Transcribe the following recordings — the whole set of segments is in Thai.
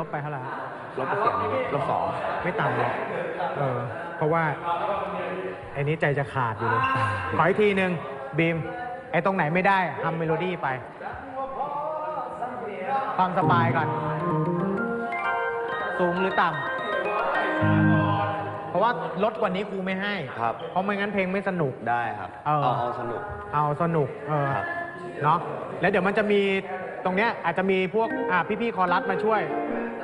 อันนี้ลบไปเท่าไหร่ลบเสียงลบสองไม่ต่ำหรอกเออ เพราะว่าไอ้นี้ใจจะขาดอยู่เลยขออีกทีหนึ่งบีม ไอ้ตรงไหนไม่ได้ทำเมโลดี้ไป ความสบายก่อน สูงหรือต่ำ เพราะว่าลดกว่านี้ครูไม่ให้ ครับ เพราะไม่งั้นเพลงไม่สนุก ได้ครับ เออเอาเอาสนุก เอาสนุก เออครับเนาะ แล้วเดี๋ยวมันจะมี ตรงเนี้ยอาจจะมีพวกอ่าพี่ๆคอรัสมาช่วย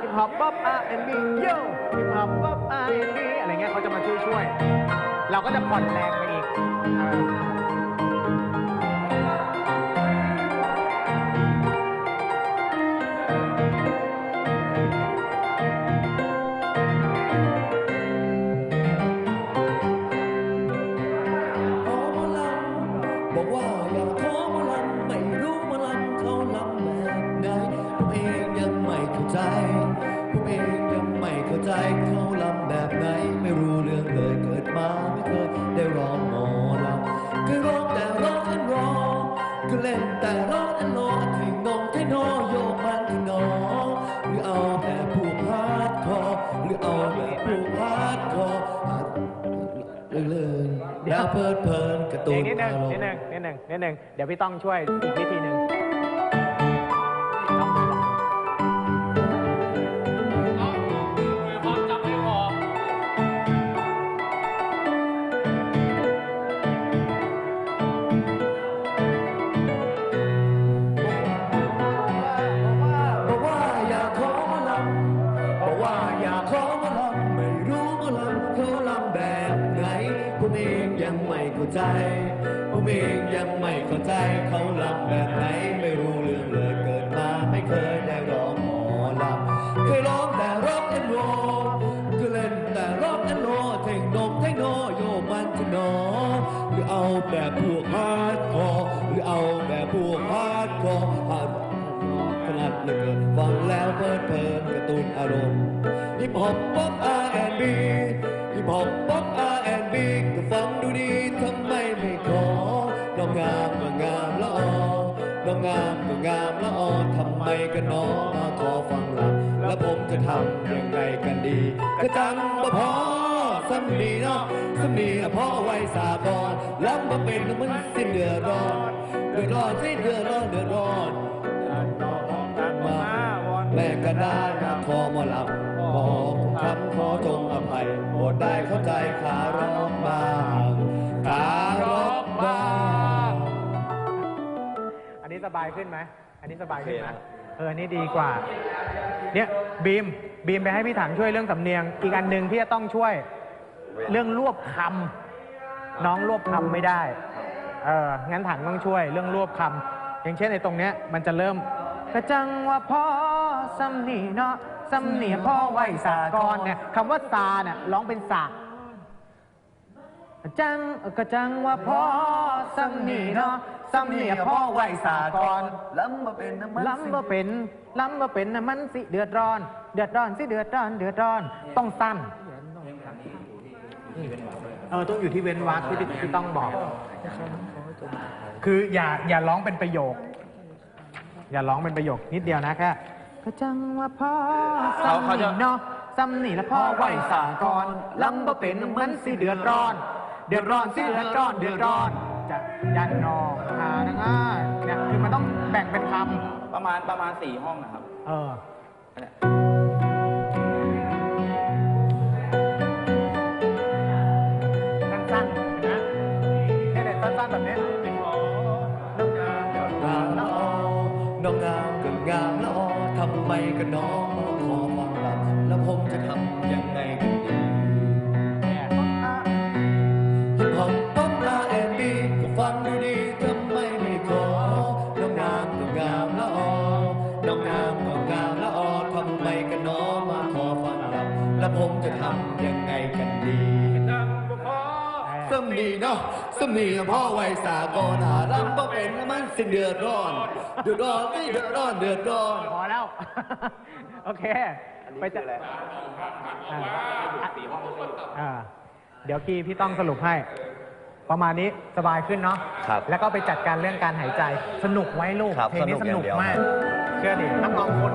ฮิปฮอปป๊อปอาร์เอ็นบีโยฮิปฮอปป๊อปอาร์เอ็นบีอะไรเงี้ยเขาจะมาช่วยช่วย เราก็จะผ่อนแรงไปอีกเออ อยากขอหมอลำไม่รู้หมาลำเขาลำแบบไหนผมเองยังไม่เข้าใจ ผมเองยังไม่เข้าใจ เพลิดเพลินกระเดี๋ตุ้ยวนนิดนึงอารมนิดหนึงนิดนึงนิดนึงเดี๋ยวพี่ต้องช่วยอีกวิธีหนึ่ง เข้าใจ ผมเองยังไม่เข้าใจเขาลำแบบไหนไม่รู้เรื่องเลยเกิดมาไม่เคยได้ร้องหมอลำเคยร้องแต่ร็อกแอนด์โรลเคยเล่นแต่ร็อกแอนด์โรลเทคโนเทคโนโยมันจะนอหรือเอาแบบพวกฮาร์ดคอร์หรือเอาแบบพวกฮาร์ดคอร์ฮาร์ดถนัดเหลือเกินฟังแล้วเพลิดเพลินกระตุ้นอารมณ์ฮิปฮอปป๊อป R&B ฮิปฮอ ปป๊อป R&B ก็ฟังดูดีทำไมไม่ขอน้องงามก็งามละออน้องงามก็งามละออทำไมกันน้อมาขอฟังลำแล้วผมจะทำยังไงกันดีกระจังบ่พอสำนีเนาะสำนีอะพอไว้สาบอนลำมาเป็นมันสิ้นเดือดร้อนเดือดร้อนสิ้นเดือดร้อนเดือดร้อนมาแม่ก็ได้มาขอหมาลำ บอกคำขอจงอภัยโปรดได้เข้าใจขาร้องบ้างขาร้องบ้างอันนี้สบายขึ้นไหม อันนี้สบายขึ้นไหมโอเคครับเอออันนี้ดีกว่า เนี่ยบีม บีมไปให้พี่ถังช่วยเรื่องสำเนียง อีกอันหนึ่งที่จะต้องช่วย เรื่องรวบคำน้องรวบคำไม่ได้ เออ งั้นถังต้องช่วย เรื่องรวบคำอย่างเช่นในตรงเนี้ยมันจะเริ่ม กระจังว่าพ่อสำนีเนาะสำเนียพ่อไหวสากรเนี่ยคำว่าซาเนี่ยร้องเป็นสากกระจังเออกระจังว่าพ่อสำนีเนาะสำเนียพ่อไหวสากรล้ำมาเป็นน้ำมันล้ำมาเป็นล้ำมาเป็นน่ะมันสิเดือดร้อน เดือดร้อนสิเดือดร้อนเดือดร้อนต้องสั้นเออต้องอยู่ที่เว้นวรรคที่ที่ต้องบอก คืออย่าอย่าร้องเป็นประโยค อย่าร้องเป็นประโยคนิดเดียวนะแค่กระจังว่าพ่อเขาเขาจะซ้ำนี่เนาะซ้ำนี่แล้วพ่อไหวสากรล้ำมาเป็นน่ะมันสิเดือดร้อน เดือดร้อนสิเดือดร้อนเดือดร้อนจะยันนองหานะง่ายเนี่ยคือมันต้องแบ่งเป็นคำประมาณประมาณสี่ห้องนะครับเออสั้น งามละออทำไมกันน้องมาขอฟังลำแล้วผมจะทำยังไงกันดีเนี่ยฮิปฮอปป๊อป R&B ก็ฟังดูดีทำไมไม่ขอน้องงามก็งามละออน้องงามก็งามละออทำไมกันน้องมาขอฟังลำแล้วผมจะทำยังไงกันดี สำนีเนาะสำนีพ่อไว้สากลหาลำบ่เป็นมันสิ้นเดือดร้อนเดือดร้อนไม่เดือดร้อนเดือดร้อนพอแล้ว โอเค ไปจะอ่าอ่าเดี๋ยวกีพี่ต้องสรุปให้ ประมาณนี้สบายขึ้นเนาะครับแล้วก็ไปจัดการเรื่องการหายใจสนุกไว้ลูกครับเพลงนี้สสนุนุกกอย่างเดียวมาก เชื่อดินักร้องคน